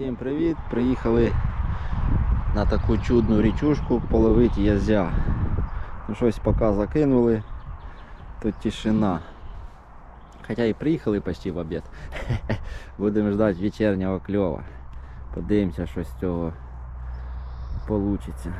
Всім привіт! Приїхали на таку чудну річушку половити язя. Ну щось поки закинули, то тишина. Хоча і приїхали почти в обід. Будемо ждати вечірнього кльова. Подивимося, що з цього вийде.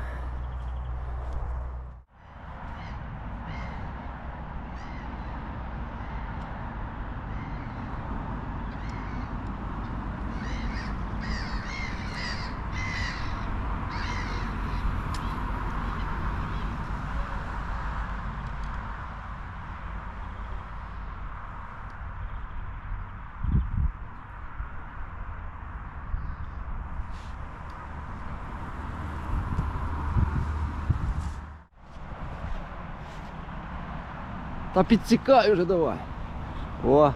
Та підсікай уже давай. О,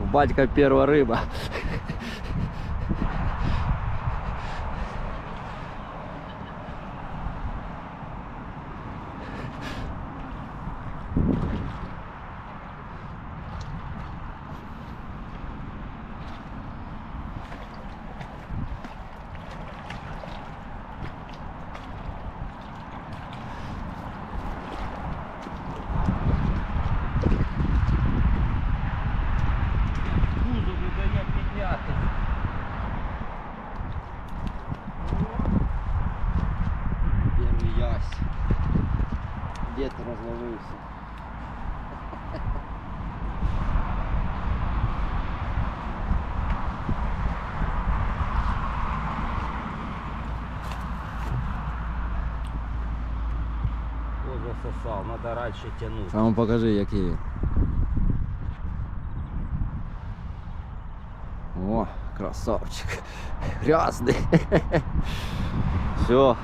у батька перша риба. Дід розловився. О, засосав, треба радше тягнути. А ну покажи, який він. О, красавчик. Грязний. Все,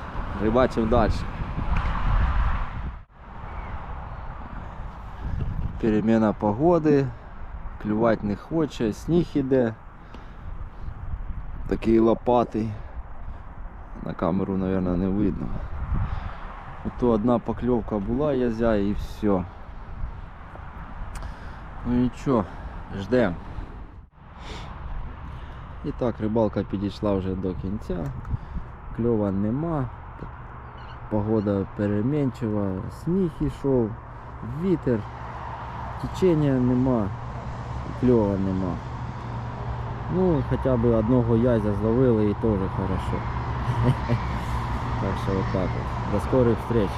рибачимо далі. Переміна погоди. Клювати не хоче, сніг іде. Такий лопатий. На камеру, мабуть, не видно. Ото одна покльовка була, язя і все. Ну нічого, ждемо. І так, рибалка підійшла вже до кінця. Кльова нема. Погода перемінчива, сніг ішов, вітер, течення нема, кльова нема. Ну, хоча б одного язя зловили і теж хорошо. Так що отак от. До скорих встреч.